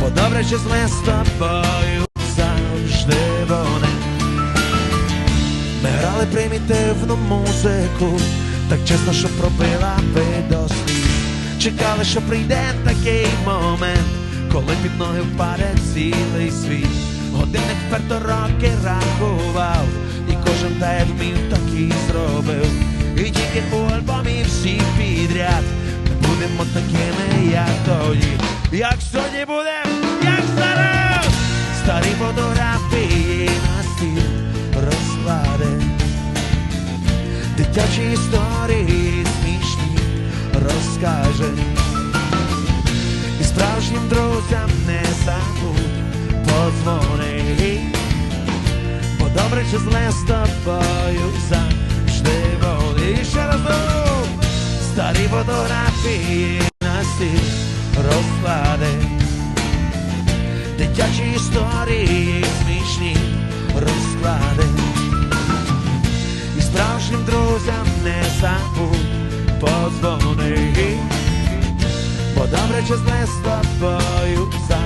Бо добре чи зле з тобою завжди вони. Ми грали примітивну музику, так чесно, що пробила би до слів. Чекали, що прийде такий момент, коли під ноги впаде цілий світ. Годинник вперто роки рахував, і кожен як вмів, так і зробив. І тільки у альбомі всі підряд ми будемо такими, як тоді. Як сьогодні будем, як зараз, старі фотографії на стіл розклади. Дитячі історії смішні розкаже. І справжнім друзям не забудь подзвони. Бо добре чи зле з тобою завжди. І ще раз знову старі фотографії розклади. Дитячі історії смішні розклади. І справжнім друзям не забудь подзвони. Бо добре чи зле з тобою завжди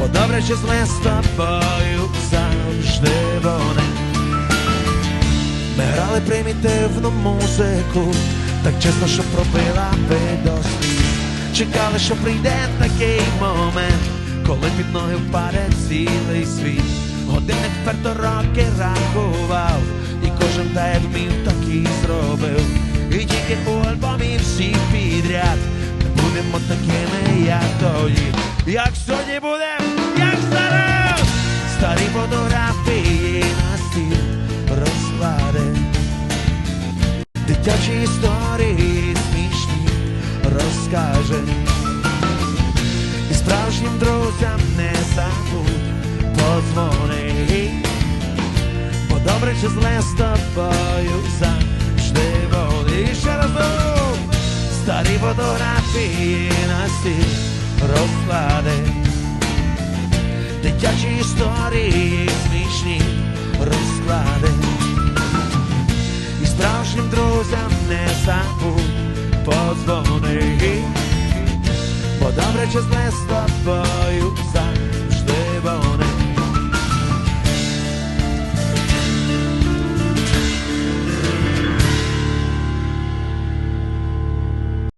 Бо добре чи зле з тобою завжди вони. Ми грали примітивну музику, так чесно, що пробила би до слів. Чекали, що прийде такий момент, коли під ноги впаде цілий світ. Годинник вперто роки рахував, і кожен та вмів, і зробив. І тільки у альбомі всі підряд ми будемо такими, як тоді, як сьогодні буде, фотографії на стіл розкладе, дитячі історії смішні розкаже, і справжнім друзям не забудь подзвони, бо добре чи зле з тобою завжди. І ще разом старі фотографії на стіл розкладе, дитячі історії забудь подзвони, бо добре зле з тобою